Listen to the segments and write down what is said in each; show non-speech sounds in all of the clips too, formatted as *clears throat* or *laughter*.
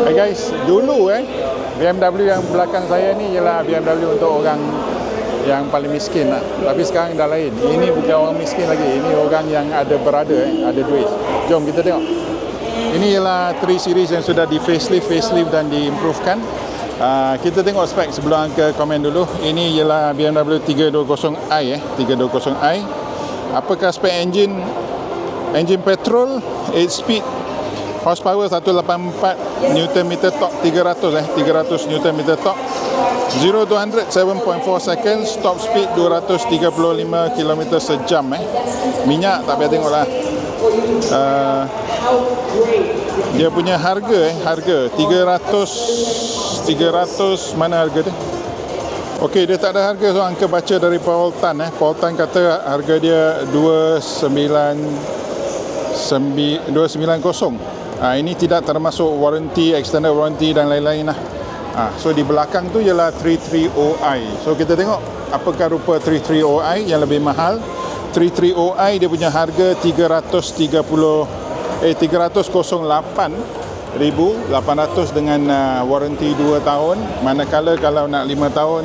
Hey guys, dulu eh BMW yang belakang saya ni ialah BMW untuk orang yang paling miskin lah. Tapi sekarang dah lain. Ini bukan orang miskin lagi. Ini orang yang ada berada eh, ada duit. Jom kita tengok. Ini ialah 3 series yang sudah di facelift, facelift dan diimprovekan. Uh, kita tengok spek sebelum ke komen dulu. Ini ialah BMW 320i eh, 320i. Apakah spek engine? Engine petrol, 8 speed, horsepower 184 Newton meter torque 300 eh 300 Newton meter torque. 0 to 100 7.4 seconds top speed 235 km sejam eh. Minyak tak payah tengok lah. Uh, dia punya harga eh harga. 300 300 mana harga dia? Okey, dia tak ada harga so angka baca dari Paul Tan eh. Paul Tan kata harga dia 29 290 Ha, ini tidak termasuk warranty, extended warranty dan lain-lain lah. Ha, so di belakang tu ialah 330i. So kita tengok apakah rupa 330i yang lebih mahal. 330i dia punya harga 330 eh 308 ribu 800 dengan uh, warranty 2 tahun manakala kalau nak 5 tahun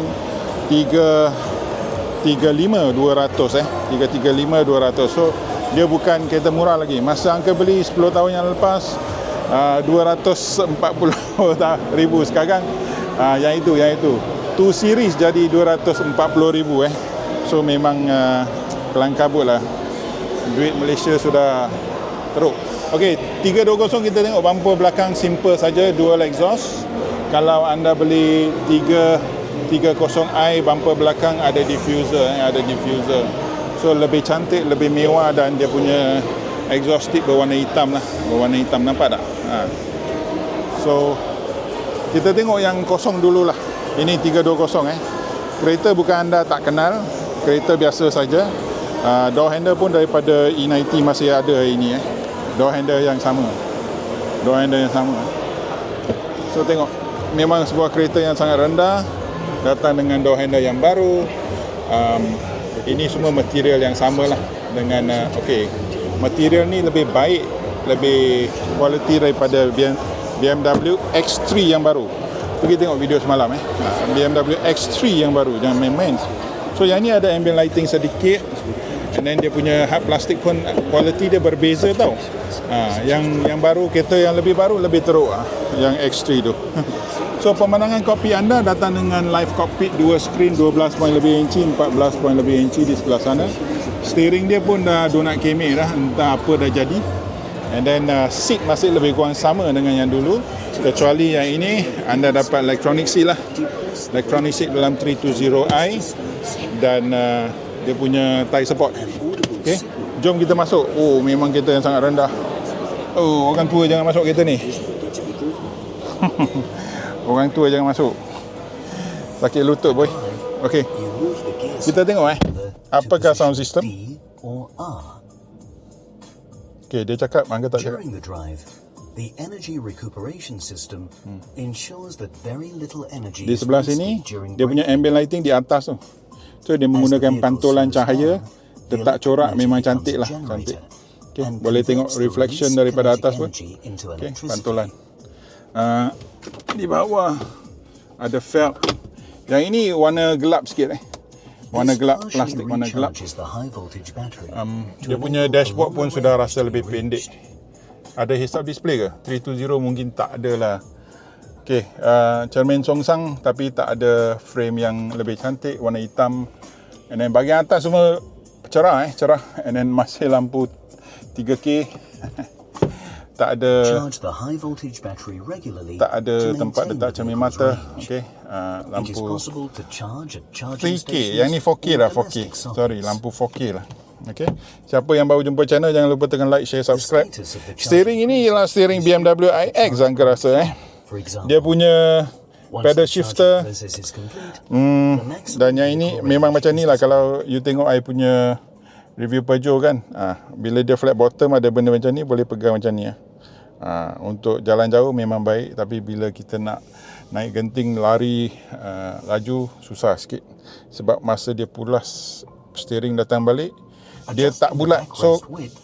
3 35 200 eh 335 200 so dia bukan kereta murah lagi. Masa angka beli 10 tahun yang lepas uh, 240 *laughs* ribu. Sekarang uh, yang itu yang itu. 2 series jadi 240 ribu eh. So memang uh, kelang kabut lah. Duit Malaysia sudah teruk. Ok 320 kita tengok. Bumper belakang simple saja dual exhaust. Kalau anda beli 3 30i bumper belakang ada diffuser eh, ada diffuser So lebih cantik, lebih mewah dan dia punya exhaust tip berwarna hitam lah. Berwarna hitam nampak tak? Ha. So kita tengok yang kosong dulu lah. Ini 320 eh. Kereta bukan anda tak kenal. Kereta biasa saja. Uh, door handle pun daripada E90 masih ada hari ini eh. Door handle yang sama. Door handle yang sama. So tengok. Memang sebuah kereta yang sangat rendah. Datang dengan door handle yang baru. Um, ini semua material yang sama lah dengan uh, okey material ni lebih baik lebih quality daripada BMW X3 yang baru. Pergi tengok video semalam eh. Ha, BMW X3 yang baru jangan main-main. So yang ni ada ambient lighting sedikit and then dia punya hard plastic pun quality dia berbeza tau. Ha, yang yang baru kereta yang lebih baru lebih teruk ha, yang X3 tu *laughs* So pemandangan kopi anda datang dengan live cockpit dua screen 12 poin lebih inci 14 poin lebih inci di sebelah sana. Steering dia pun dah donat kemek dah entah apa dah jadi. And then uh, seat masih lebih kurang sama dengan yang dulu kecuali yang ini anda dapat electronic seat lah. Electronic seat dalam 320i dan uh, dia punya tie support. Okay, jom kita masuk. Oh memang kereta yang sangat rendah. Oh orang tua jangan masuk kereta ni. *laughs* Orang tua jangan masuk. Sakit lutut boy. Okey. Kita tengok eh. Apakah sound system? Okey, dia cakap angka tak cakap. The energy recuperation system ensures that very little energy Di sebelah sini dia punya ambient lighting di atas tu. So dia menggunakan pantulan cahaya letak corak memang cantik lah, cantik. Okey, boleh tengok reflection daripada atas pun. Okey, pantulan. Uh, di bawah ada felt. Yang ini warna gelap sikit eh. Warna gelap plastik warna gelap. Um, dia punya dashboard pun sudah rasa lebih pendek. Ada heads up display ke? 320 mungkin tak ada lah. Okay, uh, cermin songsang tapi tak ada frame yang lebih cantik, warna hitam. And then bahagian atas semua cerah eh, cerah. And then masih lampu 3K. *laughs* tak ada tak ada tempat letak cermin mata. Okay, uh, lampu possible to charge at charging 3K. stations Yang ni 4K or lah 4K. domestic sockets. Sorry, lampu 4K lah. Okay. Siapa yang baru jumpa channel jangan lupa tekan like, share, subscribe. Steering ini ialah steering BMW iX angka rasa eh. Dia punya pedal shifter hmm, dan yang ini memang macam ni lah kalau you tengok I punya review Peugeot kan. Ah, bila dia flat bottom ada benda macam ni boleh pegang macam ni ah. Ah, untuk jalan jauh memang baik tapi bila kita nak naik genting lari uh, laju susah sikit sebab masa dia pulas steering datang balik dia tak bulat so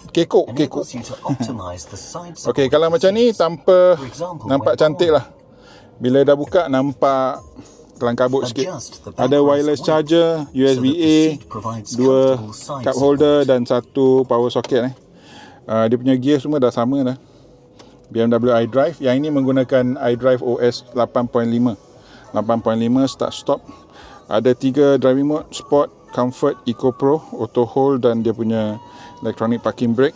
kekok kekok *laughs* Okey, kalau macam ni tanpa nampak cantik lah. Bila dah buka nampak kelang kabut sikit. Ada wireless charger, seat provides dua cup holder dan satu power socket eh. Uh, dia punya gear semua dah sama dah. BMW iDrive. Yang ini menggunakan iDrive OS 8.5. 8.5 start stop. Ada tiga driving mode, Sport, Comfort, Eco Pro, Auto Hold dan dia punya electronic parking brake.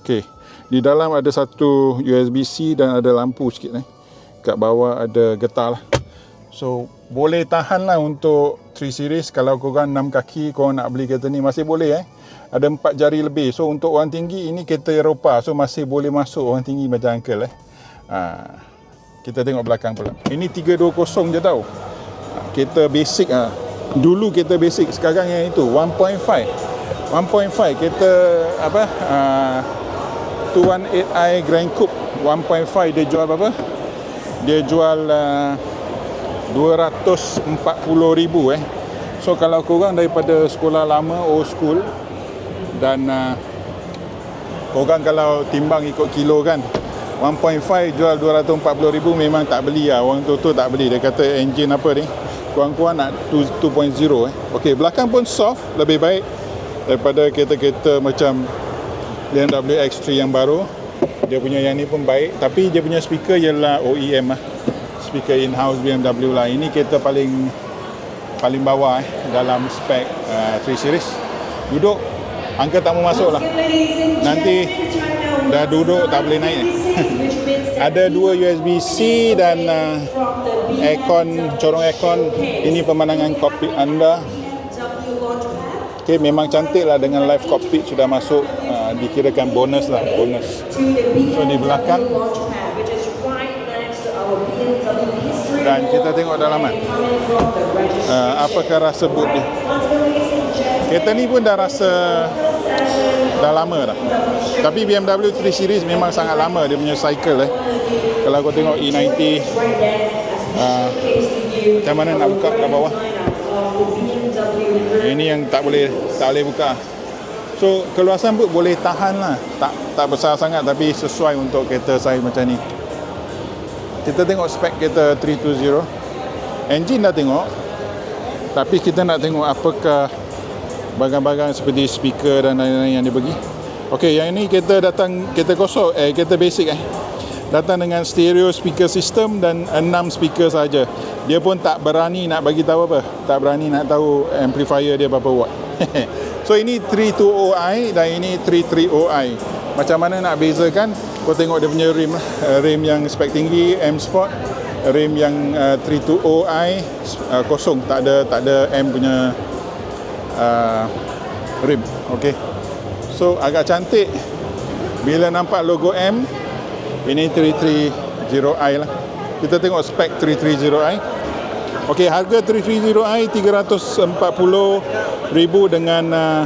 Okey. Di dalam ada satu USB-C dan ada lampu sikit eh. Kat bawah ada getah lah. So boleh tahan lah untuk 3 series kalau korang 6 kaki korang nak beli kereta ni masih boleh eh. Ada 4 jari lebih. So untuk orang tinggi ini kereta Eropah. So masih boleh masuk orang tinggi macam uncle eh. Ha, kita tengok belakang pula. Ini 320 je tau. Ha, kereta basic ah. Dulu kereta basic sekarang yang itu 1.5. 1.5 kereta apa? Uh, 218i Grand Coupe 1.5 dia jual berapa? Dia jual uh, 240,000 eh. So kalau korang daripada sekolah lama old school dan uh, korang kalau timbang ikut kilo kan 1.5 jual 240,000 memang tak beli lah. Orang tu tu tak beli. Dia kata engine apa ni? Kurang-kurang nak 2, 2.0 eh. Okey, belakang pun soft, lebih baik daripada kereta-kereta macam BMW X3 yang baru. Dia punya yang ni pun baik, tapi dia punya speaker ialah OEM lah. Speaker in-house BMW lah. Ini kereta paling paling bawah eh dalam spek uh, 3 series. Duduk angka tak mau masuk lah. Nanti dah duduk tak boleh naik. *laughs* Ada dua USB-C dan uh, aircon, corong aircon. Ini pemandangan kokpit anda. Okay, memang cantik lah dengan live cockpit sudah masuk. Uh, dikirakan bonus lah, bonus. So di belakang dan kita tengok dalaman. Uh, apakah rasa boot dia? Kereta ni pun dah rasa dah lama dah. Tapi BMW 3 Series memang sangat lama dia punya cycle eh. Kalau kau tengok E90 uh, macam mana nak buka kat bawah? Ini yang tak boleh tak boleh buka. So keluasan boot boleh tahan lah. Tak tak besar sangat tapi sesuai untuk kereta saya macam ni. Kita tengok spek kereta 320. Engine dah tengok. Tapi kita nak tengok apakah barang-barang seperti speaker dan lain-lain yang dia bagi. Okey, yang ini kita datang kereta kosong eh kereta basic eh. Datang dengan stereo speaker system dan 6 speaker saja. Dia pun tak berani nak bagi tahu apa. Tak berani nak tahu amplifier dia berapa watt. *laughs* so ini 320i dan ini 330i. Macam mana nak bezakan? Kau tengok dia punya rim lah. Rim yang spek tinggi M Sport, rim yang uh, 320i uh, kosong, tak ada tak ada M punya uh, rim. Okey. So agak cantik bila nampak logo M. Ini 330i lah. Kita tengok spek 330i. Okey, harga 330i 340,000 dengan uh,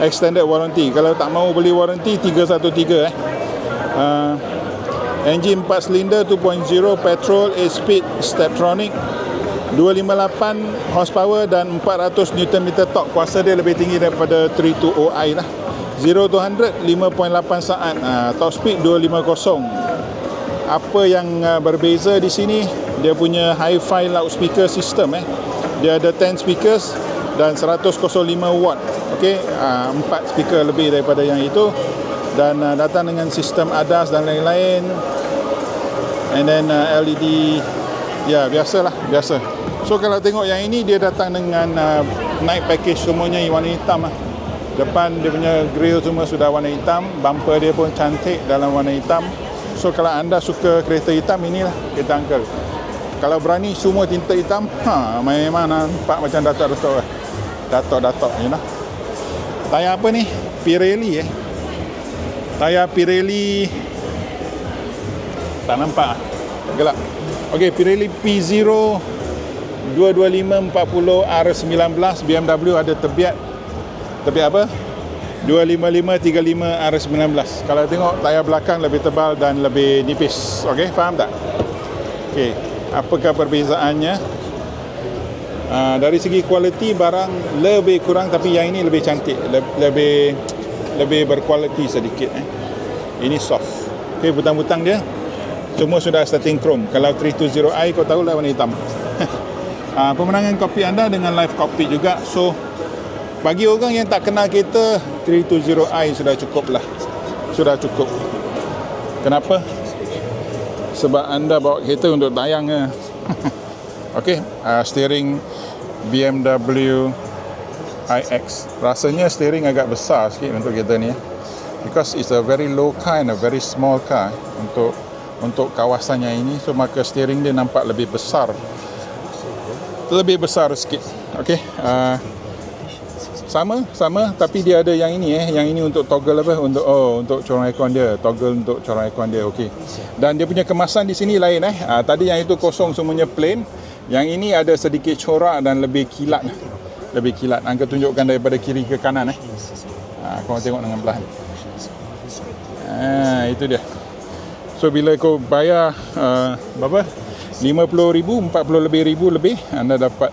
extended warranty. Kalau tak mau beli warranty 313 eh. Uh, engine 4 silinder 2.0 petrol 8 speed steptronic 258 horsepower dan 400 Nm torque. Kuasa dia lebih tinggi daripada 320i lah. 0 to 100 5.8 saat. Uh, top speed 250. Apa yang uh, berbeza di sini dia punya hi-fi loudspeaker system eh. Dia ada 10 speakers dan 105 watt. Okey, uh, 4 speaker lebih daripada yang itu dan uh, datang dengan sistem ADAS dan lain-lain. And then uh, LED ya biasalah, biasa. So kalau tengok yang ini dia datang dengan uh, night package semuanya warna hitam lah. Depan dia punya grill semua sudah warna hitam, bumper dia pun cantik dalam warna hitam. So kalau anda suka kereta hitam inilah kereta uncle. Kalau berani semua tinta hitam, ha memang nampak macam datuk-datuk lah. Datuk-datuk you know. Tayar apa ni? Pirelli eh. Tayar Pirelli tak nampak gelap. Okey, Pirelli P0 225 40 R19 BMW ada tebiat tebiat apa? 255 35 R19. Kalau tengok tayar belakang lebih tebal dan lebih nipis. Okey, faham tak? Okey, apakah perbezaannya? Uh, dari segi kualiti barang lebih kurang tapi yang ini lebih cantik, lebih, lebih lebih berkualiti sedikit eh. Ini soft. Okey, butang-butang dia semua sudah starting chrome. Kalau 320i kau tahu lah warna hitam. Ah, pemenangan kopi anda dengan live cockpit juga. So bagi orang yang tak kenal kereta 320i sudah cukup lah. Sudah cukup. Kenapa? Sebab anda bawa kereta untuk tayang ke. *laughs* Okey, uh, steering BMW iX. Rasanya steering agak besar sikit untuk kereta ni. eh. Because it's a very low car and a very small car untuk untuk kawasannya ini. So maka steering dia nampak lebih besar. Lebih besar sikit. Okey. Uh, sama sama tapi dia ada yang ini eh yang ini untuk toggle apa untuk oh untuk corong aircon dia toggle untuk corong aircon dia okey dan dia punya kemasan di sini lain eh ah, tadi yang itu kosong semuanya plain yang ini ada sedikit corak dan lebih kilat lebih kilat angka tunjukkan daripada kiri ke kanan eh ah, kau tengok dengan belah ni. ah, itu dia so bila kau bayar uh, berapa 50 ribu 40 lebih anda dapat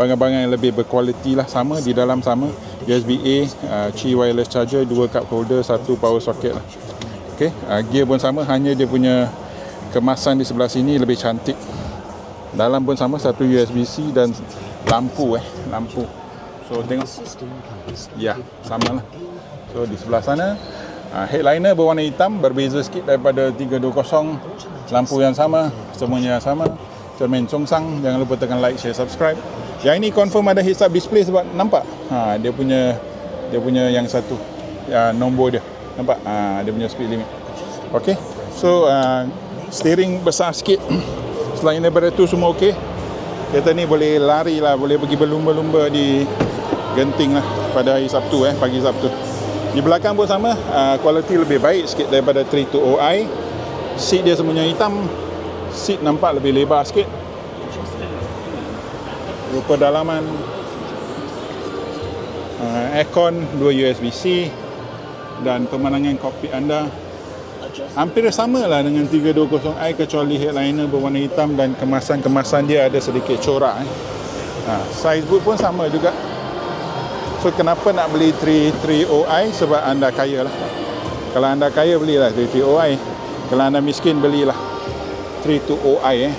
barang-barang yang lebih berkualiti lah. Sama di dalam sama. USB A uh, Qi wireless charger dua cup holder satu power socket lah. Okay. uh, gear pun sama. Hanya dia punya kemasan di sebelah sini lebih cantik. Dalam pun sama satu USB-C dan lampu eh. Lampu. So tengok. Ya sama lah. So di sebelah sana uh, headliner berwarna hitam berbeza sikit daripada 320 lampu yang sama semuanya sama. Cermin Chongsang jangan lupa tekan like share subscribe. Yang ini confirm ada heads up display sebab nampak. Ha, dia punya dia punya yang satu ya, nombor dia. Nampak? Ha, dia punya speed limit. Ok so uh, steering besar sikit. *clears throat* Selain daripada tu semua ok kereta ni boleh lari lah boleh pergi berlumba-lumba di Genting lah pada hari Sabtu eh pagi Sabtu. Di belakang pun sama. Uh, kualiti lebih baik sikit daripada 320i seat dia semuanya hitam. Seat nampak lebih lebar sikit. Rupa dalaman. Uh, aircon dua USB-C dan pemandangan kokpit anda. Hampir sama lah dengan 320i kecuali headliner berwarna hitam dan kemasan-kemasan dia ada sedikit corak eh. ha, size boot pun sama juga. So kenapa nak beli 330i sebab anda kaya lah. Kalau anda kaya belilah 330i kalau anda miskin belilah 320i eh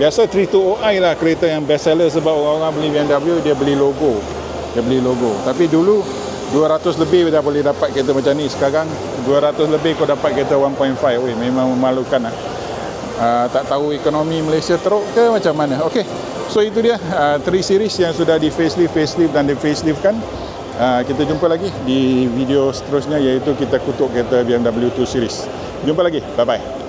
Biasa 320i lah kereta yang best seller sebab orang-orang beli BMW dia beli logo. Dia beli logo. Tapi dulu 200 lebih dah boleh dapat kereta macam ni. Sekarang 200 lebih kau dapat kereta 1.5. Weh, memang memalukan lah. Uh, tak tahu ekonomi Malaysia teruk ke macam mana. Okey. So itu dia uh, 3 series yang sudah di facelift, facelift dan di facelift kan. Uh, kita jumpa lagi di video seterusnya iaitu kita kutuk kereta BMW 2 series. Jumpa lagi. Bye bye.